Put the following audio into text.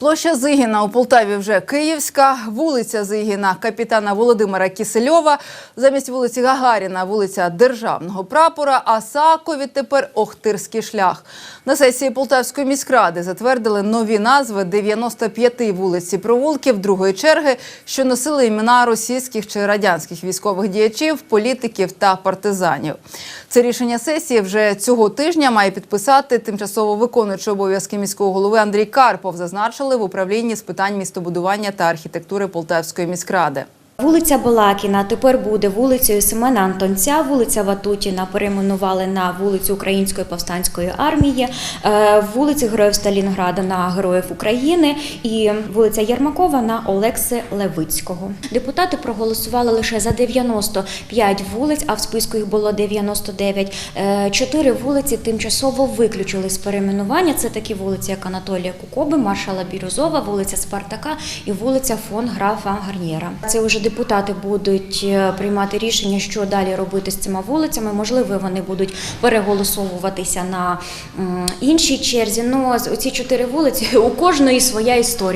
Площа Зигіна у Полтаві вже Київська, вулиця Зигіна капітана Володимира Кісельова, замість вулиці Гагаріна вулиця Державного прапора, а Сакові тепер Охтирський шлях. На сесії Полтавської міськради затвердили нові назви 95 вулиць провулків другої черги, що носили імена російських чи радянських військових діячів, політиків та партизанів. Це рішення сесії вже цього тижня має підписати тимчасово виконуючий обов'язки міського голови Андрій Карпов. Зазначили в управлінні з питань містобудування та архітектури Полтавської міськради. Вулиця Балакіна тепер буде вулицею Семена Антонця, вулиця Ватутіна перейменували на вулицю Української повстанської армії, е, вулиці Героїв Сталінграда на Героїв України і вулиця Єрмакова на Олекси Левицького. Депутати проголосували лише за 95 вулиць, а в списку їх було 99. Е, Чотири вулиці тимчасово виключили з перейменування. Це такі вулиці, як Анатолія Кукоби, Маршала Бірюзова, вулиця Спартака і вулиця фон Графа Гарнієра. Це вже депутати будуть е, приймати рішення, що далі робити з цими вулицями. Можливо, вони будуть переголосовуватися на іншій черзі. Ну ці чотири вулиці у кожної своя історія.